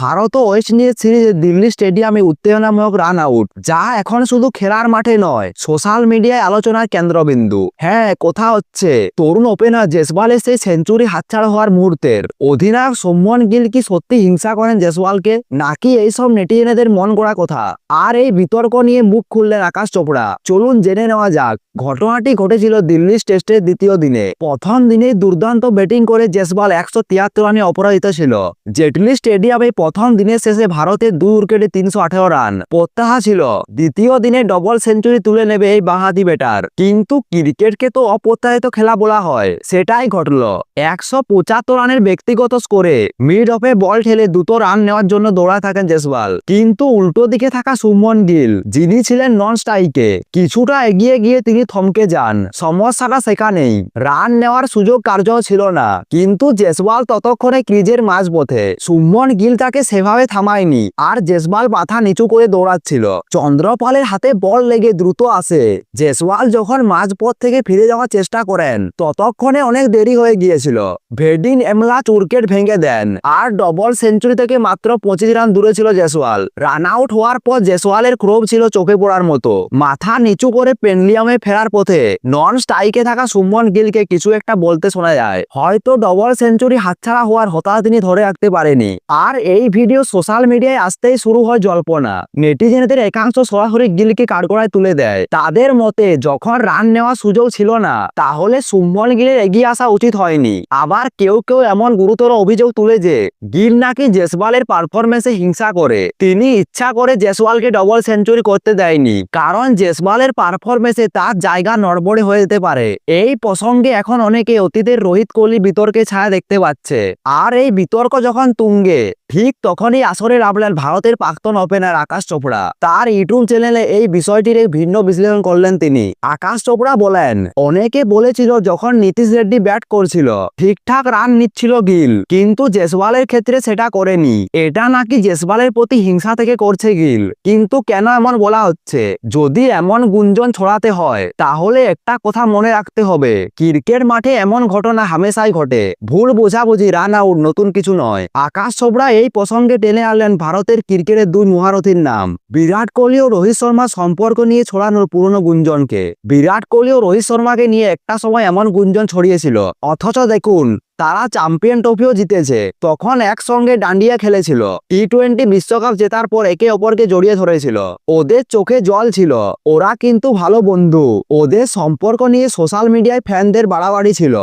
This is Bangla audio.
ভারত ও ওয়েস্ট ইন্ডিজ সিরিজে দিল্লি স্টেডিয়ামে উত্তেজনামূলক রান আউট যা এখন শুধু খেলার মাঠে নয় সোশ্যাল মিডিয়ায় আলোচনার কেন্দ্রবিন্দু। হ্যাঁ কথা হচ্ছে, তরুণ ওপেনার জেসওয়ালের সেই সেঞ্চুরি হাতছাড়া হওয়ার মুহূর্তের। অধিনায়ক সৌম্যন গিল কি সত্যি হিংসা করেন জেসওয়ালকে? নাকি এইসব নেটিজেনেদের মন গড়া কথা? আর এই বিতর্ক নিয়ে মুখ খুললেন আকাশ চোপড়া। চলুন জেনে নেওয়া যাক, ঘটনাটি ঘটেছিল দিল্লি টেস্টের দ্বিতীয় দিনে। প্রথম দিনে দুর্দান্ত ব্যাটিং করে জেসওয়াল একশো তিয়াত্তর রানে অপরাজিত ছিল। জেটলি স্টেডিয়ামে প্রথম দিনের শেষে ভারতের দুই উইকেটে তিনশো আঠারো রান। প্রত্যাহা ছিল, দ্বিতীয় দিনে ডবল সেঞ্চুরি তুলে নেবে এই বাঁহাতি ব্যাটার কিন্তু ক্রিকেটকে তো অপ্রত্যাহিত খেলা বলা হয়, সেটাই ঘটল। একশো পঁচাত্তর রানের ব্যক্তিগত স্কোরে মিড অফে বল ঠেলে দুটো রান নেওয়ার জন্য দৌড়ায় থাকেন জেসওয়াল। কিন্তু উল্টো দিকে থাকা সুমন গিল, যিনি ছিলেন নন স্ট্রাইকে কিছুটা এগিয়ে গিয়ে তিনি থমকে যান সমস্যাটা সেখানেই। রান নেওয়ার সুযোগ কার্য ছিল না, কিন্তু জেসওয়াল ততক্ষণে ক্রিজের মাঝপথে। সুমন গিল তাকে সেভাবে থামায়নি। আর জেসওয়াল মাথা নিচু করে দৌড়াচ্ছিল। চন্দ্রপালের হাতে বল লেগে দ্রুত আসে। জেসওয়াল যখন মাঝপথ থেকে ফিরে যাওয়ার চেষ্টা করেন, ততক্ষণে অনেক দেরি হয়ে গিয়েছিল। ভেডিন এমলা উইকেট ভেঙে দেন। আর ডবল সেঞ্চুরি থেকে মাত্র পঁচিশ রান দূরে ছিল জেসওয়াল। রান আউট হওয়ার পর জেসওয়ালের ক্রোভ ছিল চোখে পড়ার মতো। মাথা নিচু করে পেনলিয়ামে ফেরার পথে নন স্ট্রাইকে থাকা সুমন গিলকে কিছু একটা বলতে শোনা যায়। হয়তো ডবল সেঞ্চুরি হাতছাড়া হওয়ার হতাশ তিনি ধরে রাখতে পারেনি। আর এই ভিডিও সোশ্যাল মিডিয়ায় আসতেই শুরু হয় জল্পনা। নেটিজেনদের একাংশ সরাসরি গিলকে কাঠগড়ায় তুলে দেয়। তাদের মতে, যখন রান নেওয়ার সুযোগ ছিল না, তাহলে সুমন গিলের এগিয়ে আসা উচিত হয়নি। আবার কেউ কেউ এমন গুরুতর অভিযোগ তুলে যে, গিল নাকি জেসওয়ালের পারফরমেন্সে হিংসা করে। তিনি ইচ্ছা করে জেসওয়ালকে ডবল সেঞ্চুরি করতে দেয়নি, কারণ জেসওয়ালের পারফরমেন্সে তার জায়গা নড়বড়ে হয়ে যেতে পারে। এই প্রসঙ্গে এখন অনেকে অতীতের রোহিত কোহলি বিতর্কে ছায়া দেখতে পাচ্ছে। আর এই বিতর্ক যখন তুঙ্গে ঠিক তখনই আসরে নামলেন ভারতের প্রাক্তন ওপেনার আকাশ চোপড়া তার ইউটিউব চ্যানেলে এই বিষয়টির ভিন্ন বিশ্লেষণ করলেন তিনি। আকাশ চোপড়া বলেন, অনেকে বলেছিল যখন নীতিশ রেড্ডি ব্যাট করছিল, ঠিকঠাক রান নিচ্ছিল গিল, কিন্তু জেসওয়ালের ক্ষেত্রে সেটা করেনি। এটা নাকি জেসওয়ালের প্রতি হিংসা থেকে করছে গিল? কিন্তু কেন এমন বলা হচ্ছে? যদি এমন গুঞ্জন ছড়াতে হয়, তাহলে একটা কথা মনে রাখতে হবে। ক্রিকেট মাঠে এমন ঘটনা হামেশাই ঘটে। ভুল বোঝাবুঝি রান আউট নতুন কিছু নয়। আকাশ চোপড়া এই প্রসঙ্গে টেনে আনলেন ভারতের ক্রিকেটের দুই মহারথীর নাম। বিরাট কোহলি ও রোহিত শর্মা সম্পর্ক নিয়ে ছড়ানোর পুরনো গুঞ্জনকে। বিরাট কোহলি ও রোহিত শর্মাকে নিয়ে একটা সময় এমন গুঞ্জন ছড়িয়েছিল, অথচ দেখুন, তারা চ্যাম্পিয়ন ট্রফিও জিতেছে, তখন একসঙ্গে ডান্ডিয়া খেলেছিল। টি টোয়েন্টি বিশ্বকাপ জেতার পর একে অপরকে জড়িয়ে ধরেছিল। ওদের চোখে জল ছিল, ওরা কিন্তু ভালো বন্ধু। ওদের সম্পর্ক নিয়ে সোশ্যাল মিডিয়ায় ফ্যানদের বাড়াবাড়ি ছিল।